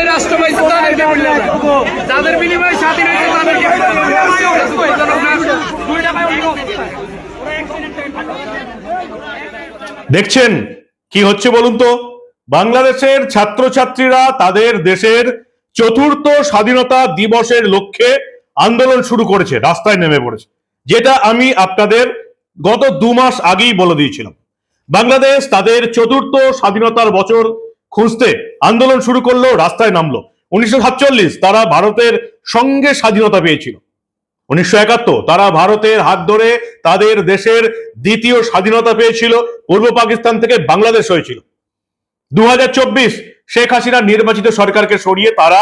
বিনিময়ে রাষ্ট্র পাইছে তাদেরকে মূল্যায়ন যাদের বিনিময়ে স্বাধীন হয়েছে তাদেরকে দেখছেন কি হচ্ছে বলুন তো? বাংলাদেশের ছাত্রছাত্রীরা তাদের দেশের চতুর্থ স্বাধীনতা দিবসের লক্ষ্যে আন্দোলন শুরু করেছে, রাস্তায় নেমে পড়েছে। যেটা আমি আপনাদের গত দু মাস আগেই বলে দিয়েছিলাম। বাংলাদেশ তাদের চতুর্থ স্বাধীনতার বছর খুঁজতে আন্দোলন শুরু করল, রাস্তায় নামলো। উনিশশো সাতচল্লিশ তারা ভারতের সঙ্গে স্বাধীনতা পেয়েছিল। উনিশশো একাত্তর তারা ভারতের হাত ধরে তাদের দেশের দ্বিতীয় স্বাধীনতা পেয়েছিল, পূর্ব পাকিস্তান থেকে বাংলাদেশ হয়েছিল। দু হাজার চব্বিশ শেখ হাসিনা নির্বাচিত সরকারকে সরিয়ে তারা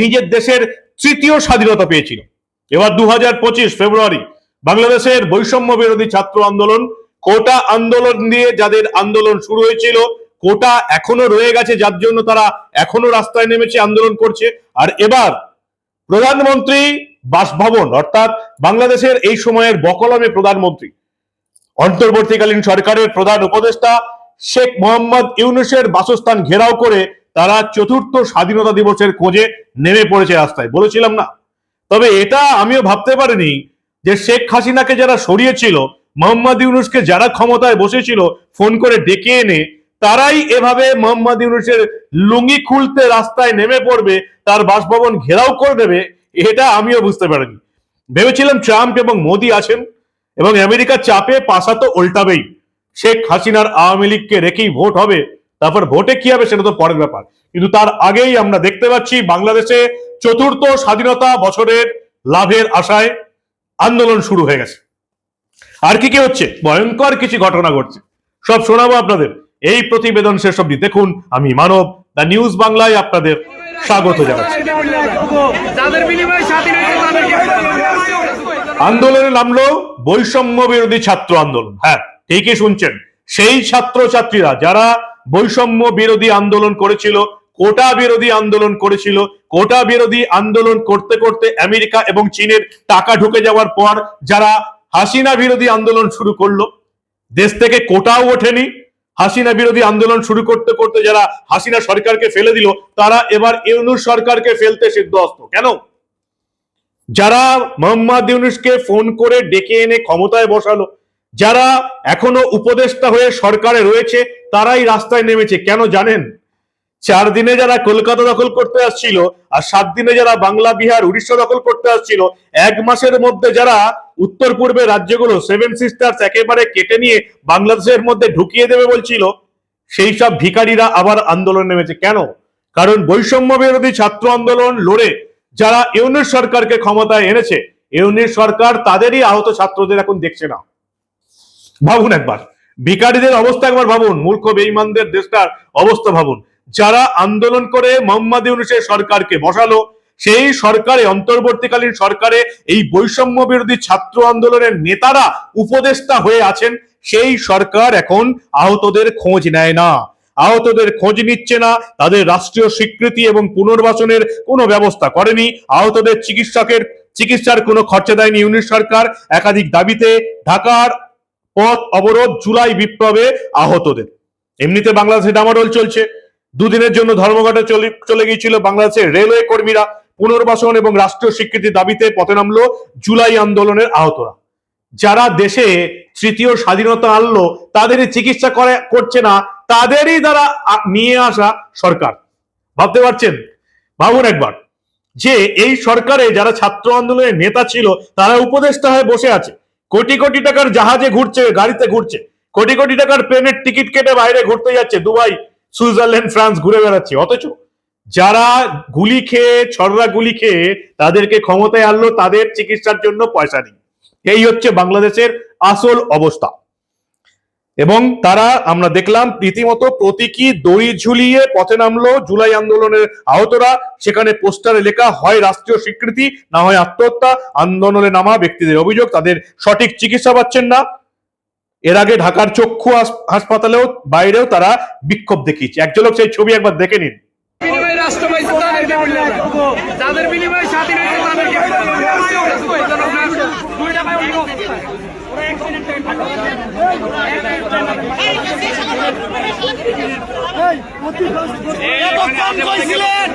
নিজের দেশের তৃতীয় স্বাধীনতা পেয়েছিল। এবার দু হাজার পঁচিশ ফেব্রুয়ারি, বাংলাদেশের বৈষম্য বিরোধী ছাত্র আন্দোলন, কোটা আন্দোলন দিয়ে যাদের আন্দোলন শুরু হয়েছিল কোটা এখনও রয়ে গেছে, যার জন্য তারা এখনও রাস্তায় নেমেছে, আন্দোলন করছে। আর এবার প্রধানমন্ত্রী বাসভবন, অর্থাৎ বাংলাদেশের এই সময়ের বকলমে প্রধানমন্ত্রী, অন্তর্বর্তীকালীন সরকারের প্রধান উপদেষ্টা শেখ মোহাম্মদ ইউনুসের বাসস্থান ঘেরাও করে তারা চতুর্থ স্বাধীনতা দিবসের খোঁজে নেমে পড়েছে রাস্তায়। বলেছিলাম না। তবে এটা আমিও ভাবতে পারিনি যে শেখ হাসিনাকে যারা সরিয়েছিল, মোহাম্মদ ইউনুসকে যারা ক্ষমতায় বসেছিল, ফোন করে ডেকে এনে তারাই এভাবে মোহাম্মদ ইউনুসের লুঙ্গি খুলতে রাস্তায় নেমে পড়বে, তার বাসভবন ঘেরাও করে দেবে, এটা আমিও বুঝতে পারিনি। ভেবেছিলাম ট্রাম্প এবং মোদি আছেন এবং আমেরিকার চাপে পাশা তো উল্টাবেই। শেখ হাসিনার আওয়ামী লীগকে রেখেই ভোট হবে, তারপর ভোটে কি হবে সেটা তো পরের ব্যাপার। কিন্তু তার আগেই আমরা দেখতে পাচ্ছি বাংলাদেশে চতুর্থ স্বাধীনতা বছরের লাভের আশায় আন্দোলন শুরু হয়ে গেছে। আর কি কি হচ্ছে? ভয়ঙ্কর কিছু ঘটনা ঘটছে। সব শোনাবো আপনাদের। এই প্রতিবেদন শেষ অব্দি দেখুন আমি মানব দ্য নিউজ বাংলায় আপনাদের স্বাগত জানাচ্ছি। আন্দোলনে নামলো বৈষম্য বিরোধী ছাত্র আন্দোলন। হ্যাঁ ঠিকই শুনছেন। সেই ছাত্র ছাত্রীরা যারা বৈষম্য বিরোধী আন্দোলন করেছিল কোটা বিরোধী আন্দোলন করেছিল কোটা বিরোধী আন্দোলন করতে করতে আমেরিকা এবং চীনের টাকা ঢুকে যাওয়ার পর যারা হাসিনা বিরোধী আন্দোলন শুরু করল দেশ থেকে কোটাও ওঠেনি হাসিনা বিরোধী আন্দোলন শুরু করতে করতে যারা হাসিনা সরকারকে ফেলে দিল, তারা এবার ইউনুস সরকারকে ফেলতে সিদ্ধহস্ত কেন? যারা মোহাম্মদ ইউনুসকে ফোন করে ডেকে এনে ক্ষমতায় বসালো, যারা এখনও উপদেষ্টা হয়ে সরকারে রয়েছে, তারাই রাস্তায় নেমেছে। কেন জানেন? চার দিনে যারা কলকাতা দখল করতে আসছিল, আর সাত দিনে যারা বাংলা, বিহার, উড়িষ্যা দখল করতে আসছিল, এক মাসের মধ্যে যারা উত্তর পূর্বে রাজ্যগুলো সেভেন সিস্টার্স একেবারে কেটে নিয়ে বাংলাদেশের মধ্যে ঢুকিয়ে দেবে বলছিল। সেই সব ভিখারিরা আবার আন্দোলন নেমেছে। কেন? কারণ বৈষম্য বিরোধী ছাত্র আন্দোলন লড়ে যারা ইউনিট সরকারকে ক্ষমতায় এনেছে, ইউনিট সরকার তাদেরই আহত ছাত্রদের এখন দেখছে না। ভাবুন একবার। ভিকারীদের অবস্থা একবার ভাবুন। মূর্খ, বেঈমানদের দেশটার অবস্থা ভাবুন। যারা আন্দোলন করে মোহাম্মদ ইউনুসের সরকারকে বসালো সেই সরকারে, অন্তর্বর্তীকালীন সরকারে এই বৈষম্য বিরোধী ছাত্র আন্দোলনের নেতারা উপদেষ্টা হয়ে আছেন, সেই সরকার এখন আহতদের খোঁজ নেয় না। আহতদের খোঁজ নিচ্ছে না, তাদের রাষ্ট্রীয় স্বীকৃতি এবং পুনর্বাসনের কোনো ব্যবস্থা করেনি, আহতদের চিকিৎসকের, চিকিৎসার কোনো খরচা দেয়নি ইউনিট সরকার। একাধিক দাবিতে ঢাকার পথ অবরোধ জুলাই বিপ্লবে আহতদের। এমনিতে বাংলাদেশে ডামাডোল চলছে। দুদিনের জন্য ধর্মঘটে চলে চলে গিয়েছিল বাংলাদেশের রেলওয়ে কর্মীরা। পুনর্বাসন এবং রাষ্ট্রীয় স্বীকৃতি দাবিতে পথে নামলো জুলাই আন্দোলনের আহতরা। যারা দেশে তৃতীয় স্বাধীনতা আনলো, তাদেরই চিকিৎসা করে, করছে না, তাদেরই দ্বারা নিয়ে আসা সরকার। ভাবতে পারছেন? ভাবুন একবার। যে এই সরকারে যারা ছাত্র আন্দোলনের নেতা ছিল, তারা উপদেষ্টা হয়ে বসে আছে। কোটি কোটি টাকার জাহাজে ঘুরছে, গাড়িতে ঘুরছে। কোটি কোটি টাকার প্লেনের টিকিট কেটে বাইরে ঘুরতে যাচ্ছে, দুবাই, সুইজারল্যান্ড, ফ্রান্স ঘুরে বেড়াচ্ছে। অথচ যারা গুলি খেয়ে, ছড়রা গুলি খেয়ে তাদেরকে ক্ষমতায় আনলো, তাদের চিকিৎসার জন্য পয়সা নেই। এই হচ্ছে বাংলাদেশের আসল অবস্থা। এবং তারা, আমরা দেখলাম, রীতিমতো প্রতীকী দড়ি ঝুলিয়ে পথে নামলো জুলাই আন্দোলনের আহতরা। সেখানে পোস্টারে লেখা, হয় রাষ্ট্রীয় স্বীকৃতি, না হয় আত্মহত্যা। আন্দোলনে নামা ব্যক্তিদের অভিযোগ, তাদের সঠিক চিকিৎসা পাচ্ছেন না। এর আগে ঢাকার চক্ষু হাস- হাসপাতালেও বাইরেও তারা বিক্ষোভ দেখিয়েছে। এক ঝলক সেই ছবি একবার দেখে নিন। বিনিময়ে রাষ্ট্র পাইছে তাদেরকে মূল্যায়ন যাদের বিনিময়ে স্বাধীন হয়েছে তাদেরকে দুই টাকায় অন্য এত কম কইছিলেন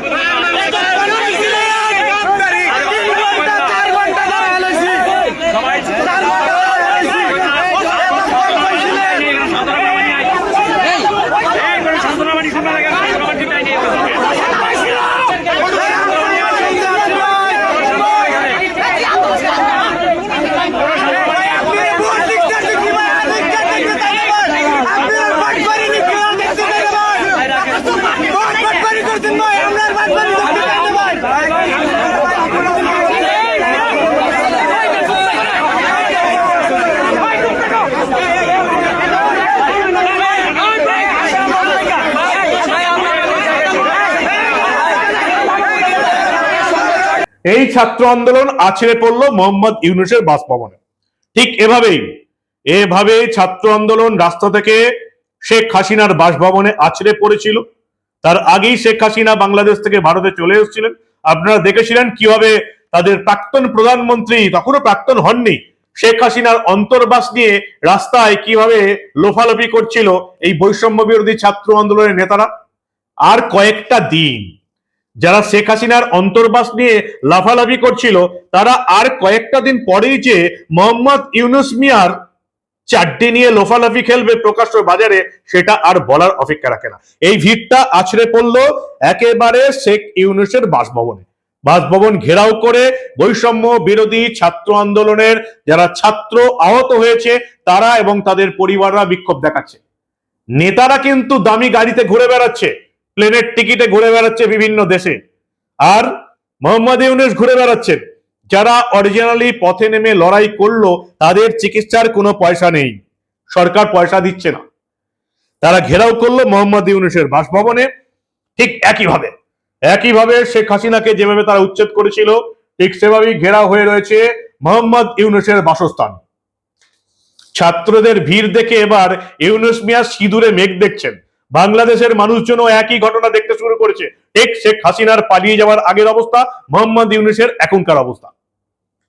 এই ছাত্র আন্দোলন আছড়ে পড়ল মোহাম্মদ ইউনুসের বাসভবনে। ঠিক এভাবেই এভাবে ছাত্র আন্দোলন রাস্তা থেকে শেখ হাসিনার বাসভবনে আছড়ে পড়েছিল। তার আগেই শেখ হাসিনা বাংলাদেশ থেকে ভারতে চলে এসেছিলেন। আপনারা দেখেছিলেন কীভাবে তাদের প্রাক্তন প্রধানমন্ত্রী, তখনও প্রাক্তন হননি, শেখ হাসিনার অন্তর্বাস নিয়ে রাস্তায় কীভাবে লোফালোফি করছিল এই বৈষম্য বিরোধী ছাত্র আন্দোলনের নেতারা। আর কয়েকটা দিন যারা শেখ হাসিনার অন্তর্বাস নিয়ে লাফালাফি করছিল, তারা আর কয়েকটা দিন পরেই যে মোহাম্মদ ইউনুস মিয়ার চারটি নিয়ে লোফালাফি খেলবে প্রকাশ্য বাজারে, সেটা আর বলার অপেক্ষা রাখে না। এই ভিড়টা আছড়ে পড়ল একেবারে শেখ ইউনুসের বাসভবনে। বাসভবন ঘেরাও করে বৈষম্য বিরোধী ছাত্র আন্দোলনের যারা ছাত্র আহত হয়েছে, তারা এবং তাদের পরিবাররা বিক্ষোভ দেখাচ্ছে। নেতারা কিন্তু দামি গাড়িতে ঘুরে বেড়াচ্ছে। প্লেনের টিকিটে ঘুরে বেড়াচ্ছে বিভিন্ন দেশে। আর মোহাম্মদ ইউনুস ঘুরে বেড়াচ্ছেন। যারা অরিজিনালি পথে নেমে লড়াই করল, তাদের চিকিৎসার কোনো পয়সা নেই। সরকার পয়সা দিচ্ছে না। তারা ঘেরাও করল মোহাম্মদ ইউনুসের বাসভবনে। ঠিক একইভাবে একইভাবে শেখ হাসিনাকে যেভাবে তারা উচ্ছেদ করেছিল, ঠিক সেভাবেই ঘেরাও হয়ে রয়েছে মোহাম্মদ ইউনুসের বাসস্থান। ছাত্রদের ভিড় দেখে এবার ইউনুস মিয়া সিঁদুরে মেঘ দেখছেন। বাংলাদেশের মানুষজনও একই ঘটনা দেখতে শুরু করেছে। ঠিক শেখ হাসিনার পালিয়ে যাওয়ার আগের অবস্থা, মোহাম্মদ ইউনুসের এখনকার অবস্থা।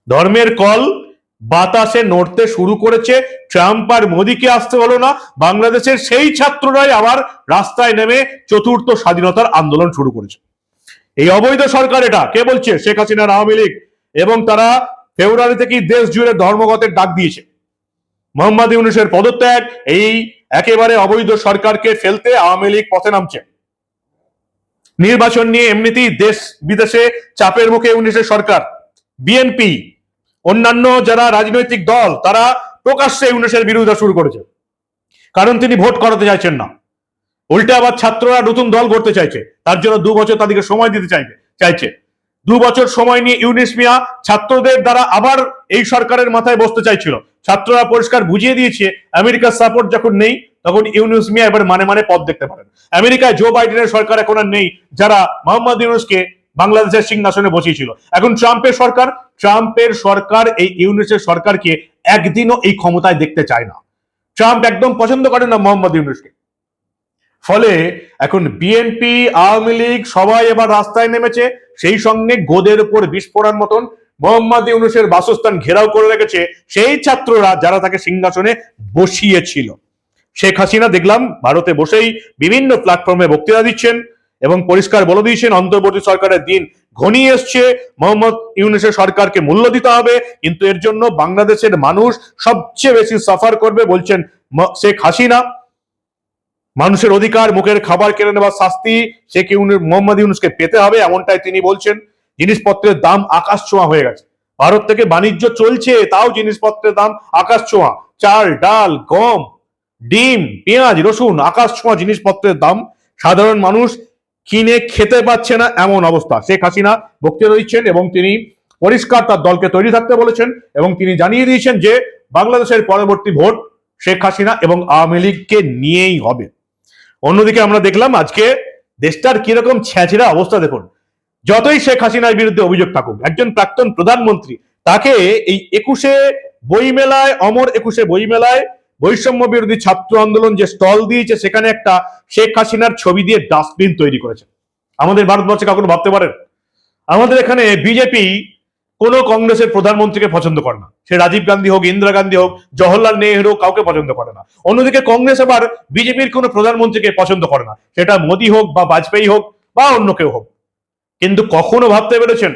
ধর্মের কল বাতাসে নড়তে শুরু করেছে। ট্রাম্প আর মোদীকে আসতে হলো না। বাংলাদেশের সেই ছাত্ররাই আবার রাস্তায় নেমে চতুর্থ স্বাধীনতার আন্দোলন শুরু করেছে। এই অবৈধ সরকার এটা। কে বলছে? শেখ হাসিনার আওয়ামী লীগ। এবং তারা ফেব্রুয়ারি থেকেই দেশ জুড়ে ধর্মঘটের ডাক দিয়েছে। মোহাম্মদ ইউনুসের পদত্যাগ, এই একেবারে অবৈধ সরকারকে ফেলতে আওয়ামী লীগ পথে নামছে। নির্বাচন নিয়ে এমনিতেই দেশ বিদেশে চাপের মুখে ইউনুসের সরকার। বিএনপি, অন্যান্য যারা রাজনৈতিক দল, তারা প্রকাশ্যে ইউনুসের বিরোধিতা শুরু করেছে। কারণ তিনি ভোট করাতে চাইছেন না। উল্টে আবার ছাত্ররা নতুন দল গড়তে চাইছে। তার জন্য দু বছর তাদেরকে সময় দিতে চাইবে চাইছে। দু বছর সময় নিয়ে ইউনিস মিয়া ছাত্রদের দ্বারা আবার এই সরকারের মাথায় বসতে চাইছিল। ছাত্ররা পরিষ্কার বুঝিয়ে দিয়েছে, আমেরিকার সাপোর্ট যখন নেই, তখন ইউনুস মিয়া এবার মানে মানে পথ দেখতে পারেন। আমেরিকায় জো বাইডেনের সরকার এখন আর নেই, যারা মোহাম্মদ ইউনুসকে বাংলাদেশের সিংহাসনে বসিয়েছিল। এখন ট্রাম্পের সরকার ট্রাম্পের সরকার এই ইউনুসের সরকারকে একদিনও এই ক্ষমতায় দেখতে চায় না। ট্রাম্প একদম পছন্দ করেন না মোহাম্মদ ইউনুসকে। ফলে এখন বিএনপি আওয়ামী লীগ সবাই এবার রাস্তায় নেমেছে, সেই সঙ্গে গোদের উপর বিস্ফোরণ মতন মোহাম্মদ ইউনুসের বাসস্থান ঘেরাও করে রেখেছে সেই ছাত্ররা যারা তাকে সিংহাসনে বসিয়েছিল। শেখ হাসিনা, দেখলাম, ভারতে বসেই বিভিন্ন প্ল্যাটফর্মে বক্তৃতা দিচ্ছেন এবং পরিষ্কার বলে দিয়েছেন, অন্তর্বর্তী সরকারের দিন ঘনিয়ে এসছে, মোহাম্মদ ইউনুসের সরকারকে মূল্য দিতে হবে, কিন্তু এর জন্য বাংলাদেশের মানুষ সবচেয়ে বেশি সাফার করবে বলছেন শেখ হাসিনা। মানুষের অধিকার, মুখের খাবার কেড়ে নেওয়ার শাস্তি শেখ ইউনুস, মোহাম্মদ ইউনুসকে পেতে হবে, এমনটাই তিনি বলছেন। জিনিসপত্রের দাম আকাশ ছোঁয়া হয়ে গেছে। ভারত থেকে বাণিজ্য চলছে, তাও জিনিসপত্রের দাম আকাশ ছোঁয়া। চাল, ডাল, গম, ডিম, পেঁয়াজ, রসুন, আকাশ ছোঁয়া জিনিসপত্রের দাম। সাধারণ মানুষ কিনে খেতে পাচ্ছে না এমন অবস্থা। শেখ হাসিনা বক্তৃতা দিচ্ছেন এবং তিনি পরিষ্কার তার দলকে তৈরি থাকতে বলেছেন এবং তিনি জানিয়ে দিয়েছেন যে বাংলাদেশের পরবর্তী ভোট শেখ হাসিনা এবং আওয়ামী লীগকে নিয়েই হবে। অন্যদিকে আমরা দেখলাম আজকে দেশটার কীরকম ছেঁচড়া অবস্থা, দেখুন। যতই শেখ হাসিনার বিরুদ্ধে অভিযোগ থাকুক, একজন প্রাক্তন প্রধানমন্ত্রী, তাকে এই একুশে বইমেলায়, অমর একুশে বইমেলায় বৈষম্য বিরোধী ছাত্র আন্দোলন যে স্টল দিয়েছে, সেখানে একটা শেখ হাসিনার ছবি দিয়ে ডাস্টবিন তৈরি করেছে আমাদের ভারতবর্ষে কখনো ভাবতে পারেন? আমাদের এখানে বিজেপি কোনো কংগ্রেসের প্রধানমন্ত্রীকে পছন্দ করে না। সে রাজীব গান্ধী হোক, ইন্দিরা গান্ধী হোক, জওহরলাল নেহরু কাউকে পছন্দ করে না। অন্যদিকে কংগ্রেস আবার বিজেপির কোনো প্রধানমন্ত্রীকে পছন্দ করে না। সেটা মোদী হোক বা বাজপেয়ী হোক বা অন্য কেউ হোক। কিন্তু কখনো ভাবতে পেরেছেন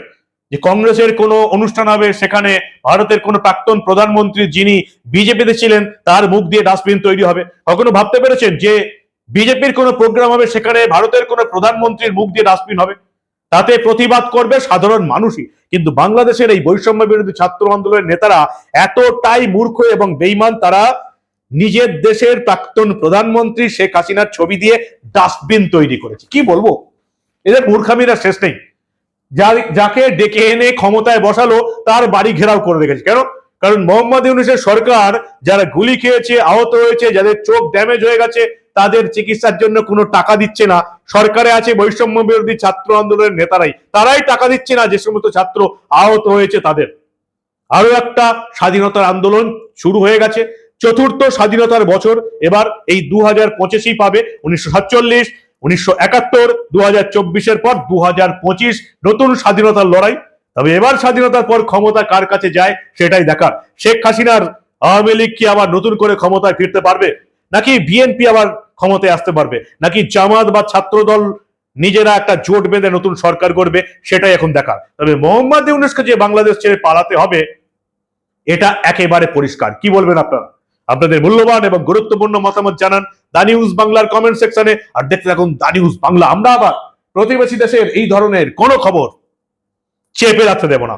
যে কংগ্রেসের কোনো অনুষ্ঠান হবে? সেখানে ভারতের কোনো প্রাক্তন প্রধানমন্ত্রী যিনি বিজেপিতে ছিলেন, তার মুখ দিয়ে ডাস্টবিন তৈরি হবে। কখনো ভাবতে পেরেছেন যে বিজেপির কোনো প্রোগ্রাম হবে, সেখানে ভারতের কোনো প্রধানমন্ত্রীর মুখ দিয়ে ডাস্টবিন হবে? তাতে প্রতিবাদ করবে সাধারণ মানুষই। কিন্তু বাংলাদেশের এই বৈষম্য বিরোধী ছাত্র আন্দোলনের নেতারা এতটাই মূর্খ এবং বেইমান তারা নিজের দেশের প্রাক্তন প্রধানমন্ত্রী শেখ হাসিনার ছবি দিয়ে ডাস্টবিন তৈরি করেছে। কি বলব? এদের মূর্খামিরা শেষ নেই। যাকে ডেকে এনে ক্ষমতায় বসালো, তার বাড়ি ঘেরাও করে রেখেছে। কেন? কারণ মোহাম্মদ ইউনুসের সরকার যারা গুলি খেয়েছে, আহত হয়েছে, যাদের চোখ ড্যামেজ হয়ে গেছে, তাদের চিকিৎসার জন্য কোনো টাকা দিচ্ছে না। সরকারে আছে বৈষম্য বিরোধী ছাত্র আন্দোলনের নেতারাই। তারাই টাকা দিচ্ছে না যে সমস্ত ছাত্র আহত হয়েছে তাদের। আরও একটা স্বাধীনতার আন্দোলন শুরু হয়ে গেছে। চতুর্থ স্বাধীনতার বছর এবার এই দু হাজার পঁচিশই পাবে, উনিশশো সাতচল্লিশ। উনিশশো একাত্তর দু হাজার চব্বিশের পর দু পঁচিশ নতুন স্বাধীনতার লড়াই। তবে এবার স্বাধীনতার পর ক্ষমতা কার কাছে যায় সেটাই দেখার। শেখ হাসিনার আওয়ামী লীগ কি আবার নতুন করে ক্ষমতায় ফিরতে পারবে? নাকি বিএনপি আবার ক্ষমতায় আসতে পারবে? নাকি জামাত বা ছাত্রদল নিজেরা একটা জোট বেঁধে নতুন সরকার করবে সেটাই এখন দেখার। তবে মোহাম্মদ ইউনুসকে যে বাংলাদেশ ছেড়ে পালাতে হবে, এটা একেবারে পরিষ্কার। কি বলবেন আপনারা? আপনাদের মূল্যবান এবং গুরুত্বপূর্ণ মতামত জানান দা নিউজ বাংলার কমেন্ট সেকশনে। আর দেখতে থাকুন দা নিউজ বাংলা। আমরা আবার প্রতিবেশী দেশের এই ধরনের কোন খবর চেপে রাখতে দেব না।